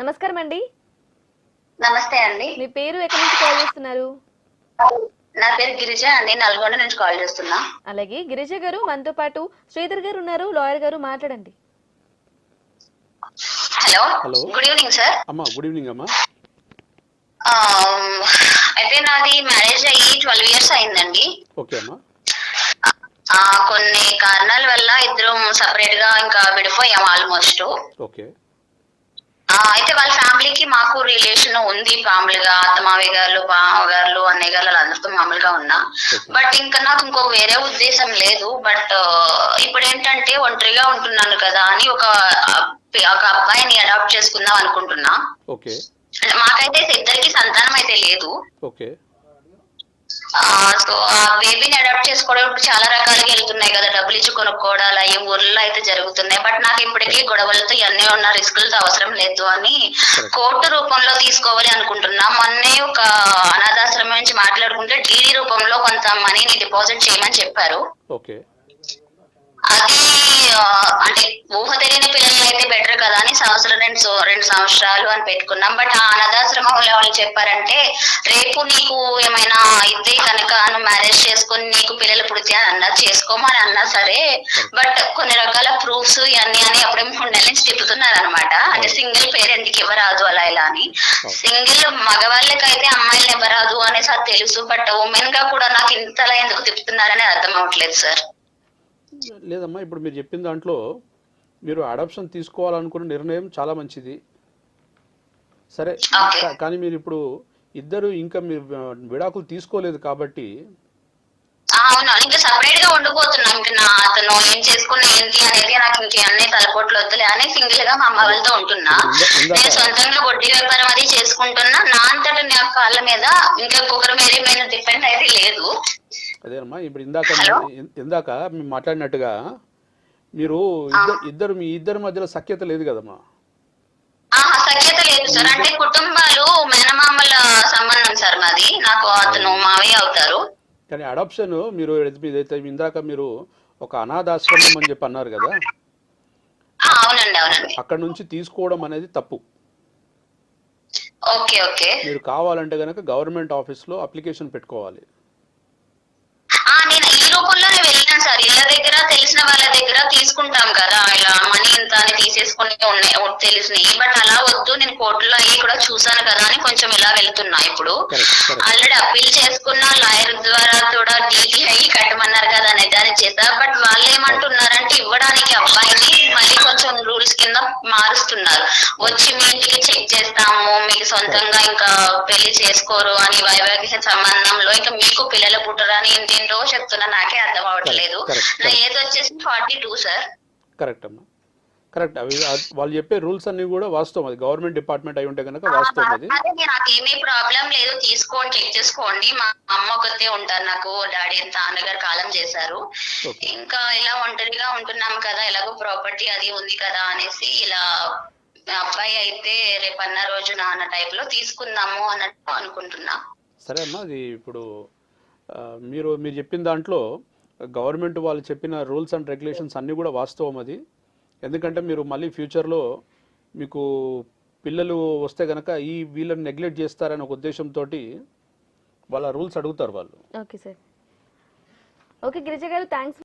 నమస్కారం అండి నమస్తే అండి. మీ పేరు ఎక్కడి నుంచి కాల్ చేస్తున్నారు? నా పేరు గిరిజ అండి. నల్గొండ నుంచి కాల్ చేస్తున్నా. అలాగే గిరిజ గారు మనతో పాటు శ్రీధర్ గారు ఉన్నారు. లాయర్ గారు మాట్లాడండి. Hello. Hello. Good evening sir. అమ్మా గుడ్ ఈవినింగ్ అమ్మా. అయితే నాది మ్యారేజ్ అయ్యి ట్వెల్వ్ ఇయర్స్ అయిందండి. ఓకే అమ్మా. ఆ, కొన్ని కారణాల వల్ల ఇద్దరం సపరేట్గా ఇంకా విడిపోయాం ఆల్మోస్ట్. ఓకే. అయితే వాళ్ళ ఫ్యామిలీకి మాకు రిలేషన్ ఉంది మామూలుగా. అత్తమావయ్య గారు బావగారు అన్నయ్య గారు అందరితో మామూలుగా ఉన్నా. బట్ ఇంకా నాకు ఇంకో వేరే ఉద్దేశం లేదు. బట్ ఇప్పుడు ఏంటంటే ఒంటరిగా ఉంటున్నాను కదా అని ఒక ఒక అబ్బాయిని అడాప్ట్ చేసుకుందాం అనుకుంటున్నా. ఓకే. మాకైతే ఇద్దరికి సంతానం అయితే లేదు. సో ఆ బేబీని అడాప్ట్ చేసుకోవడం ఇప్పుడు చాలా రకాలుగా వెళ్తున్నాయి కదా. డబ్బులు ఇచ్చి కొనుక్కోవడాలు అవి ఊర్లో అయితే జరుగుతున్నాయి. బట్ నాకు ఇప్పటికీ గొడవలతో ఇవన్నీ ఉన్న రిస్కులతో అవసరం లేదు అని కోర్టు రూపంలో తీసుకోవాలి అనుకుంటున్నా. మొన్నే ఒక అనాథాశ్రమం నుంచి మాట్లాడుకుంటే డీడీ రూపంలో కొంత మనీని డిపాజిట్ చేయమని చెప్పారు. ఓకే అది అంటే ఊహ తెలియని పిల్లలు అయితే బెటర్ కదా అని సంవత్సరం రెండు రెండు సంవత్సరాలు అని పెట్టుకున్నాం. బట్ ఆ అనాథాశ్రమంలో వాళ్ళు చెప్పారంటే రేపు నీకు ఏమైనా అయితే కనుక నువ్వు మ్యారేజ్ చేసుకుని నీకు పిల్లలు పుడితే అని అన్నా చేసుకోమని అన్నా సరే. బట్ కొన్ని రకాల ప్రూఫ్స్ ఇవన్నీ అని అప్పుడే నెలల నుంచి తిప్పుతున్నారు అనమాట అంటే సింగిల్ పేరెంట్కి ఇవ్వరాదు అలా ఇలా అని. సింగిల్ మగవాళ్ళకైతే అమ్మాయిలు ఇవ్వరాదు అనేసి అది తెలుసు. బట్ ఉమెన్గా కూడా నాకు ఇంతలా ఎందుకు తిప్పుతున్నారని అర్థం అవట్లేదు సార్ లేదమ్మా ఇప్పుడు మీరు చెప్పిన దాంట్లో మీరు అడాప్షన్ తీసుకోవాలనుకున్న నిర్ణయం చాలా మంచిది. సరే కానీ మీరు ఇప్పుడు ఇద్దరు ఇంకా మీరు విడాకులు తీసుకోలేదు కాబట్టి అవును. ఇంకా సపరేట్గా ఉండిపోతున్నాం. ఇంకా నా అతను ఏం చేసుకున్నా ఏంటి అనేది నాకు ఇంక అన్ని తలపోట్లు వద్దులే అని సింగిల్గా మా అమ్మ వాళ్ళతో ఉంటున్నా. నేను సొంతంగా వడ్డీ వ్యాపారం అది చేసుకుంటున్నా. నా అంతటా నా కాళ్ళ మీద ఇంకా ఇంకొకరి మీద డిపెండ్ అయితే లేదు. అదేనమ్మా ఇప్పుడు ఇందాక ఇందాక మేము మాట్లాడినట్టుగా మీరు ఇద్దరు మీ ఇద్దరి మధ్యలో సఖ్యత లేదు కదమ్మా? సఖ్యత లేదు సార్. అంటే కుటుంబాలు మేనమామల సంబంధం సార్ మాది. నాకు అతను మావయ్య అవుతారు. కానీ అడాప్షన్ మీరు ఏదైతే- ఇందాక మీరు ఒక అనాథాశ్రమం అని చెప్పి అన్నారు కదా? ఆ, అవునండి అవునండి. అక్కడ నుంచి తీసుకోవడం అనేది తప్పు. Okay okay. మీరు కావాలంటే కనుక గవర్నమెంట్ ఆఫీస్లో అప్లికేషన్ పెట్టుకోవాలి. వెళ్ళాను సార్ ఇళ్ళ దగ్గర తెలిసిన వాళ్ళ దగ్గర తీసుకుంటాం కదా ఇలా మనీ ఇంత అని తీసేసుకుని ఉన్నాయి తెలిసినాయి బట్ అలా వద్దు నేను కోర్టులో అయ్యి కూడా చూసాను కదా అని కొంచెం ఇలా వెళ్తున్నా ఇప్పుడు. ఆల్రెడీ అప్పీల్ చేసుకున్న లాయర్ ద్వారా కూడా డీటీ అయ్యి కట్టమన్నారు కదా అని దాన్ని చేశా. బట్ వాళ్ళు ఏమంటున్నారంటే ఇవ్వడానికి అబ్బాయిని కొంచెం రూల్స్ కింద మారుస్తున్నారు. వచ్చి మీ ఇంటికి చెక్ చేస్తాము మీకు సొంతంగా ఇంకా పెళ్ళి చేసుకోరు అని వైవాహిక సంబంధంలో ఇంకా మీకు పిల్లలు పుట్టరు అని ఏంటేంటో చెప్తున్నా నాకే అర్థం correct, నా ఏజ్ వచ్చేసి ఫార్టీ టూ సార్ కరెక్ట్ అమ్మా. కరెక్ట్. అవి వాళ్ళు చెప్పే రూల్స్ అన్ని కూడా వాస్తవం. అది గవర్నమెంట్ డిపార్ట్మెంట్ అయి ఉంటే కనుక వాస్తవం అది. నాకేమీ ప్రాబ్లం లేదు. తీసుకోండి చెక్ చేసుకోండి. మా అమ్మ ఒకతే ఉంటారు నాకు. డాడీ నాన్నగారు కాలం చేశారు. ఇంకా ఇలా ఒంటరిగా ఉంటున్నాం కదా ఎలాగో ప్రాపర్టీ అది ఉంది కదా అనేసి ఇలా అబ్బాయి అయితే రేపన్న రోజు నాన్న టైప్లో తీసుకుందాము అన్నట్టు అనుకుంటున్నా. సరే అమ్మా అది ఇప్పుడు మీరు మీరు చెప్పిన దాంట్లో గవర్నమెంట్ వాళ్ళు చెప్పిన రూల్స్ అండ్ రెగ్యులేషన్స్ అన్నీ కూడా వాస్తవం అది. ఎందుకంటే మీరు మళ్ళీ ఫ్యూచర్లో మీకు పిల్లలు వస్తే కనుక ఈ వీళ్ళని నెగ్లెక్ట్ చేస్తారనే ఒక ఉద్దేశంతో వాళ్ళ రూల్స్ అడుగుతారు వాళ్ళు. Okay sir. ఓకే గిరిజ గారు థ్యాంక్స్